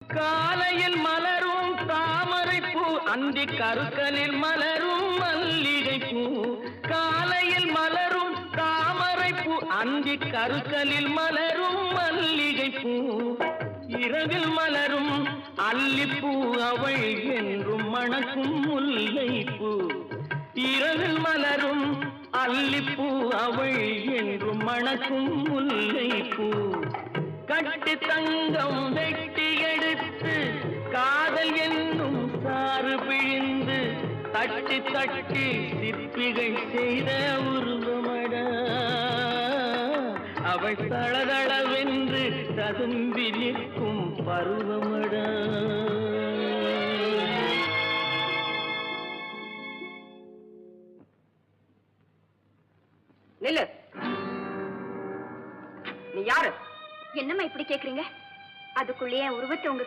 காலையில் மலரும் தாமரை பூ அந்தி கருக்கலில் மலரும் மல்லிகை பூ காலையில் மலரும் தாமரை பூ அந்தி கருக்கலில் மலரும் மல்லிகை பூ இரவில் மலரும் அல்லிப்பூ அவள் என்றும் மணக்கும் முல்லை பூ இரவில் மலரும் அல்லிப்பூ அவள் என்றும் மணக்கும் முல்லை பூ கட்டி தங்கம் வெட்டி எடுத்து காதல் என்னும் சாறு பிழிந்து தட்டி தட்டி சிற்பிகள் செய்த உருவமட. அவள் தளதளவென்று ததும்பி நிற்கும் பருவமட. நில்லு. நீ யாரு? என்னம்மா இப்படி கேக்குறீங்க? அதுக்குள்ளேயே உருவத்தை உங்க